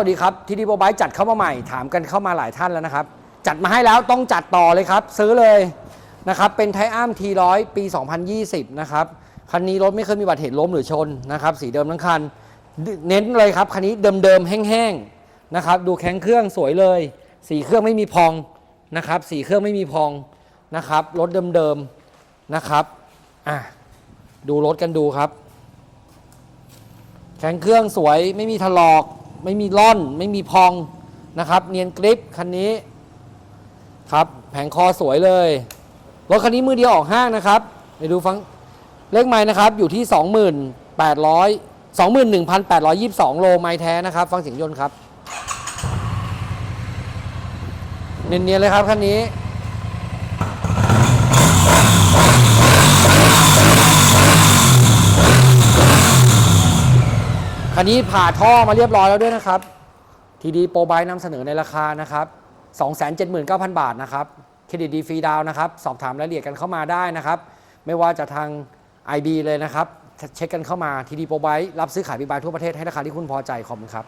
สวัสดีครับทีดีโบไบจัดเข้ามาใหม่ถามกันเข้ามาหลายท่านแล้วนะครับ จัดมาให้แล้วต้องจัดต่อเลยครับ ซื้อเลยนะครับเป็นไทอัมทีร้อยปี 2020 นะครับ คันนี้รถไม่เคยมีบัตรเหตุล้มหรือชนนะครับ สีเดิมทั้งคัน เน้นเลยครับ คันนี้เดิมๆแห้งๆนะครับ ดูแข็งเครื่องสวยเลย สีเครื่องไม่มีพองนะครับ สีเครื่องไม่มีพองนะครับรถเดิมๆนะครับอะดูรถกันดูครับ แข็งเครื่องสวยไม่มีถลอก ไม่มีร่อนไม่มีพองนะครับ เนียนกริปคันนี้ครับแผงคอสวยเลยรถคันนี้มือเดียวออกห้างนะครับไปดูฟังเลขไม้นะครับอยู่ที่ 2800 21,822 โลไม้แท้นะครับ ฟังเสียงยนต์ครับ เนียนๆเลยครับคันนี้ คันนี้ผ่าท่อมาเรียบร้อยแล้วด้วยนะครับทีดีโปรไบนำเสนอในราคานะครับ279,000 บาทนะครับเครดิตดีฟรีดาวนะครับ สอบถามรายละเอียดกันเข้ามาได้นะครับ ไม่ว่าจะทาง IB เลยนะครับ เช็คกันเข้ามาทีดีโปรไบรับซื้อขายบิบายทั่วประเทศให้ราคาที่คุณพอใจขอบคุณครับ